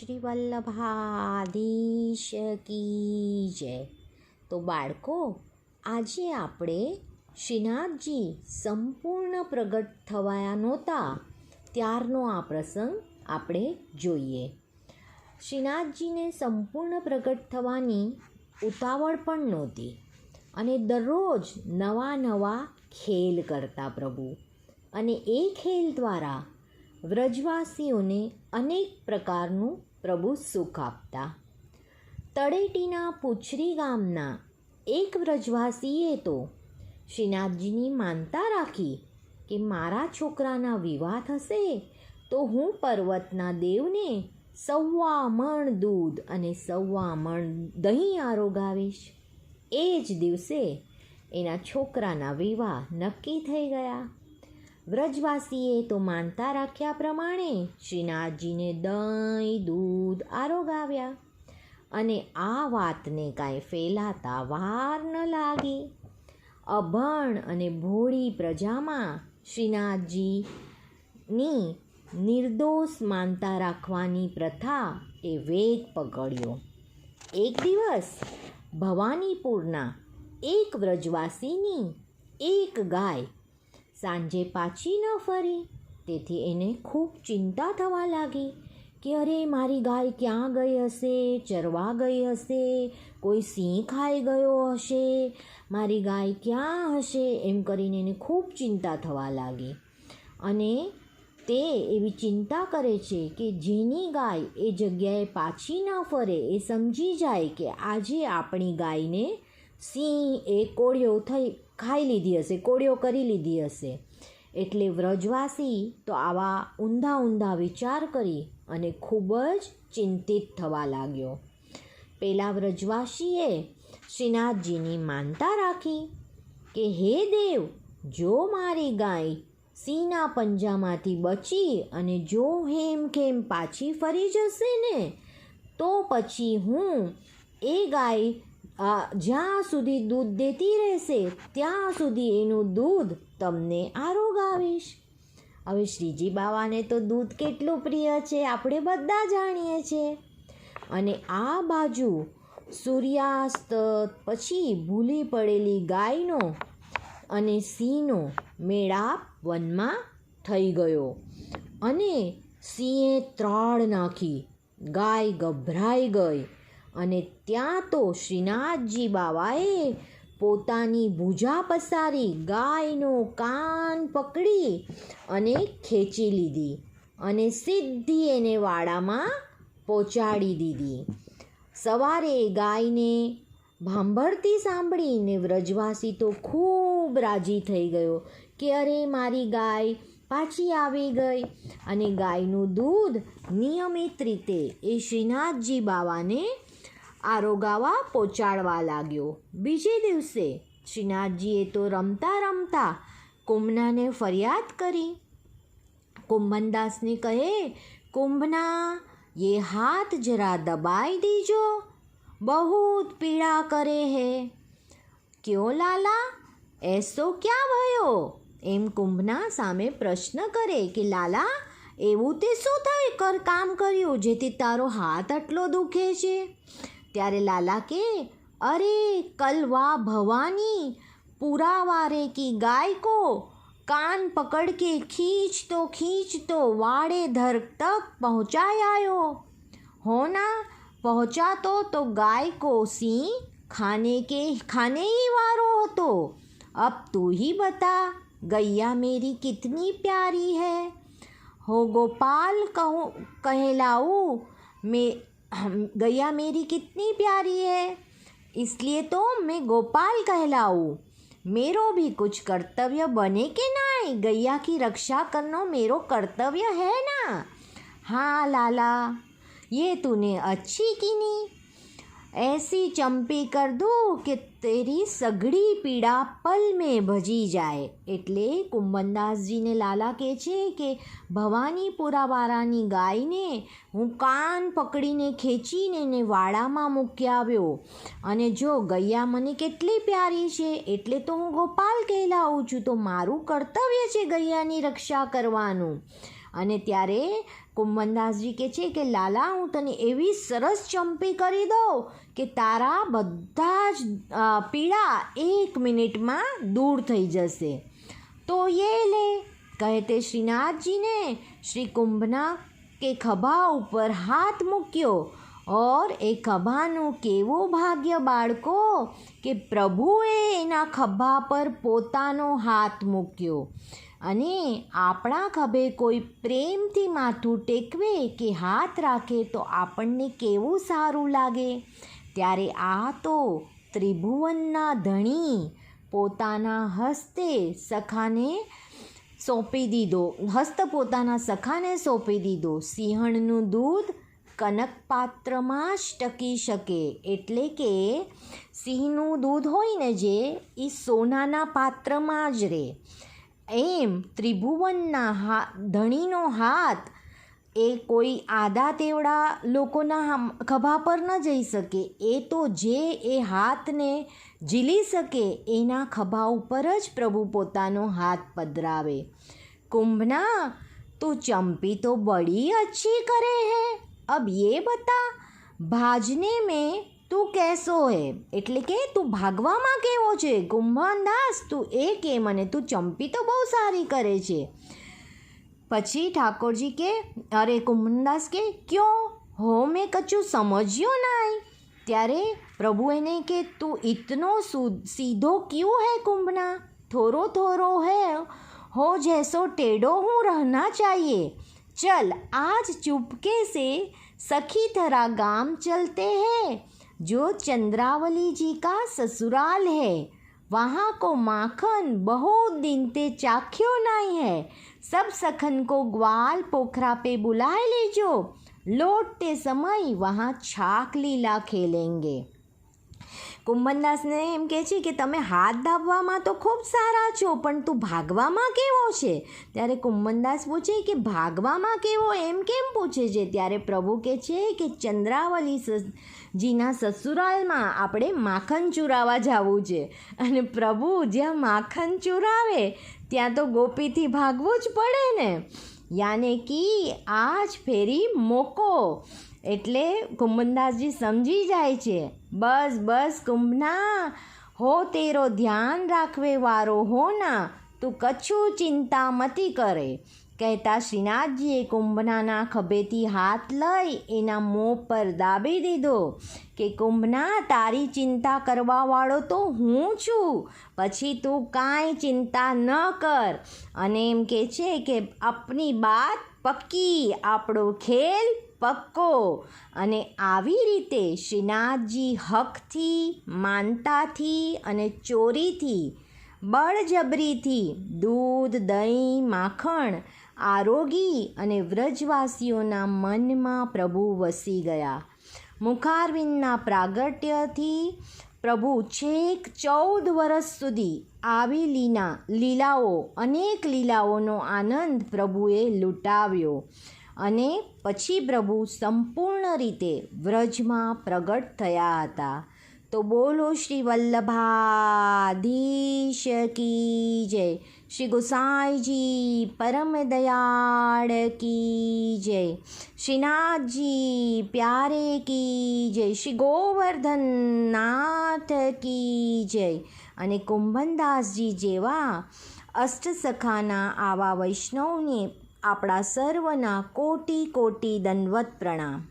શ્રી વલ્લભાધીશ કી જય. તો બાળકો, આજે આપણે શ્રીનાથજી સંપૂર્ણ પ્રગટ થવાયા નહોતા. ત્યારનો આ પ્રસંગ આપણે જોઈએ. શ્રીનાથજીને સંપૂર્ણ પ્રગટ થવાની ઉતાવળ પણ નહોતી અને દરરોજ નવા નવા ખેલ કરતા પ્રભુ. અને એ ખેલ દ્વારા વ્રજવાસીઓને અનેક પ્રકારનું પ્રભુ સુખ આપતા તળેટીના પુછરી ગામના એક વ્રજવાસીએ તો શ્રીનાથજીની માનતા રાખી કે મારા છોકરાના વિવાહ થશે તો હું પર્વતના દેવને સવા મણ દૂધ અને સવા મણ દહીં આરોગાવીશ. એ જ દિવસે એના છોકરાના વિવાહ નક્કી થઈ ગયા. વ્રજવાસીએ તો માનતા રાખ્યા પ્રમાણે શ્રીનાથજીને દહીં, દૂધ આરોગાવ્યા અને આ વાતને કાંઈ ફેલાતા વાર ન લાગી. અભણ અને ભોળી પ્રજામાં શ્રીનાથજીની નિર્દોષ માનતા રાખવાની પ્રથા એ વેગ પકડ્યો. એક દિવસ ભવાનીપુરના એક વ્રજવાસીની એક ગાય સાંજે પાછી ન ફરી. તેથી એને ખૂબ ચિંતા થવા લાગી કે અરે, મારી ગાય ક્યાં ગઈ હશે? ચરવા ગઈ હશે? કોઈ સિંહ ખાઈ ગયો હશે? મારી ગાય ક્યાં હશે? એમ કરીને એને ખૂબ ચિંતા થવા લાગી. અને તે એવી ચિંતા કરે છે કે જેની ગાય એ જગ્યાએ પાછી ન ફરે, એ સમજી જાય કે આજે આપણી ગાયને સિંહ એ કોળિયો થઈ ખાઈ લીધી હશે, કોળિયો કરી લીધી હશે. એટલે વ્રજવાસી તો આવા ઊંધા ઊંધા વિચાર કરી અને ખૂબ જ ચિંતિત થવા લાગ્યો. પેલા વ્રજવાસીએ શ્રીનાથજીની માનતા રાખી કે, હે દેવ, જો મારી ગાય સિંહના પંજામાંથી બચી અને જો હેમ ખેમ પાછી ફરી જશે ને, તો પછી હું એ ગાય જ્યાં સુધી દૂધ દેતી રહેશે, ત્યાં સુધી એનું દૂધ તમને આરોગાવીશ હવે શ્રીજી બાવાને તો દૂધ કેટલું પ્રિય છે, આપણે બધા જાણીએ છીએ. અને આ બાજુ સૂર્યાસ્ત પછી ભૂલી પડેલી ગાયનો અને સિંહનો મેળાપ વનમાં થઈ ગયો. અને સિંહે ત્રાળ નાખી, ગાય ગભરાઈ ગઈ. અને ત્યાં તો શ્રીનાથજી બાવાએ પોતાની ભૂજા પસારી ગાયનો કાન પકડી અને ખેંચી લીધી અને સીધી એને વાડામાં પહોંચાડી દીધી. સવારે ગાયને ભાંભળતી સાંભળીને વ્રજવાસી તો ખૂબ રાજી થઈ ગયો કે અરે મારી ગાય પાછી આવી ગઈ અને ગાયનું દૂધ નિયમિત રીતે એ શ્રીનાથજી બાવાને આરોગાવા પહોંચાડવા લાગ્યો. બીજે દિવસે શ્રીનાથજીએ તો રમતા રમતા કુંભનાને ફરિયાદ કરી. કુંભનદાસને કહે, કુંભના એ હાથ જરા દબાઈ દીજો. બહુત પીડા કરે હે. ક્યો લાલા? એસો ક્યાં ભયો? એમ કુંભના સામે પ્રશ્ન કરે કે, લાલા, એવું તે શું થઈ કર કામ કર્યું જેથી તારો હાથ આટલો દુખે છે? ત્યારે લાલા કે અરે કલવા ભવાની પુરાવારે કી ગાય કો कान पकड़ के खींच तो खींच तो वाड़े धर तक पहुँचाया आयो हो ना पहुँचा तो तो गाय को सिंह खाने के खाने ही वारो तो अब तू ही बता गैया मेरी कितनी प्यारी है हो गोपाल कहूँ कहलाऊँ मैं गैया मेरी कितनी प्यारी है। इसलिए तो मैं गोपाल कहलाऊँ। मेरो भी कुछ कर्तव्य बने के ना गैया की रक्षा करना मेरो कर्तव्य है ना? हाँ लाला। ये तूने अच्छी की नहीं ऐसी ચંપી કર દો કે તેરી સઘળી પીડા પલ મેં ભજી જાય એટલે કુંભનદાસજીને લાલા કહે છે કે ભવાનીપુરાવાળાની ગાયને હું કાન પકડીને ખેંચીને એને વાડામાં મૂકી આવ્યો અને જો ગૈયા મને કેટલી પ્યારી છે એટલે તો હું ગોપાલ કહેલાવું છું તો મારું કર્તવ્ય છે ગૈયાની રક્ષા કરવાનું અને ત્યારે કુંભનદાસજી કહે છે કે, લાલા, હું તને એવી સરસ ચંપી કરી દઉં કે તારા બધા જ પીડા એક મિનિટમાં દૂર થઈ જશે. તો એ લે, કહે તે શ્રીનાથજીને. શ્રી કુંભના કે ખભા ઉપર હાથ મૂક્યો ઓર એ ખભાનું કેવો ભાગ્ય બાળકો કે પ્રભુએ એના ખભા પર પોતાનો હાથ મૂક્યો. અને આપણા ખભે કોઈ પ્રેમથી માથું ટેકવે કે હાથ રાખે તો આપણને કેવું સારું લાગે? ત્યારે આ તો ત્રિભુવનના ધણી પોતાના હસ્તે સખાને સોંપી દીધો. હસ્ત પોતાના સખાને સોંપી દીધો. સિંહણનું દૂધ કનક પાત્રમાં જ ટકી શકે. એટલે કે સિંહનું દૂધ હોય ને જે એ સોનાના પાત્રમાં જ રહે એમ ત્રિભુવનના હા, ધણીનો હાથ. એ કોઈ આદા તેવડા લોકોના ખભા પર ન જઈ શકે. એ તો જે એ હાથને ઝીલી શકે, એના ખભા ઉપર જ પ્રભુ પોતાનો હાથ પધરાવે. કુંભના, તું ચંપી તો બડી અચ્છી કરે હે. અબ યે બતા, ભાજને મેં તું કહેશો એ એટલે કે તું ભાગવામાં કેવો છે કુંભનદાસ તું એ કે મને તું ચંપી તો બહુ સારી કરે છે પછી ઠાકોરજી કે અરે કુંભનદાસ કે ક્યો હો મેં કચું સમજ્યો નાય ત્યારે પ્રભુ એને કે તું ઇતનો સીધો ક્યુ હે કુંભના થોરો થોરો હે हो जैसो टेढ़ो हूँ रहना चाहिए चल आज चुपके से सखी तरह गाँव चलते हैं जो चंद्रावली जी का ससुराल है वहाँ को माखन बहुत दिन ते चाख्यो नहीं है सब सखन को ग्वाल पोखरा पे बुलाए लेजो लौटते समय वहाँ छाक लीला खेलेंगे કુંભનદાસને એમ કહે છે કે તમે હાથ દાબવામાં તો ખૂબ સારા છો પણ તું ભાગવામાં કેવો છે ત્યારે કુંભનદાસ પૂછે કે ભાગવામાં કેવો એમ કેમ પૂછે છે ત્યારે પ્રભુ કહે છે કે ચંદ્રાવલી સ- જીના સસુરાલમાં આપણે માખણ ચૂરાવા જવું છે. અને પ્રભુ, જ્યાં માખણ ચૂરાવે, ત્યાં તો ગોપીથી ભાગવું જ પડે ને. યાને કી, આજ ફેરી મોકો. એટલે કુંભનદાસજી સમજી જાય છે. બસ બસ, કુંભના, હો તેરો ધ્યાન રાખવે વારો, હો ના, તું કછું ચિંતા મતી કરે. કહેતા શ્રીનાથજીએ કુંભનાના ખભેથી હાથ લઈ એના મોં પર દાબી દીધો કે, કુંભના, તારી ચિંતા કરવાવાળો તો હું છું. પછી તું કાંઈ ચિંતા ન કર. અને એમ કે છે કે, આપની બાત પક્કી, આપણો ખેલ પક્કો. અને આવી રીતે શ્રીનાથજી હકથી, માનતાથી અને ચોરીથી બળજબરીથી દૂધ, દહીં, માખણ, આરોગી અને વ્રજવાસીઓના મનમાં પ્રભુ વસી ગયા. મુખારવિંદના પ્રાગટ્યથી પ્રભુ છેક ચૌદ વર્ષ સુધી આવી લીના લીલાઓ, અનેક લીલાઓનો આનંદ પ્રભુએ લૂંટાવ્યો અને પછી પ્રભુ સંપૂર્ણ રીતે વ્રજમાં પ્રગટ થયા હતા. તો બોલો શ્રી વલ્લભાધીશ કી જય. શ્રી ગોસાઈજી પરમ દયાળ કી જય. શ્રીનાથજી પ્યારે કી જય. શ્રી ગોવર્ધનનાથ કી જય. અને કુંભનદાસજી જેવા અષ્ટસખાના આવા વૈષ્ણવને આપણા સર્વના કોટી કોટી દંડવત પ્રણામ.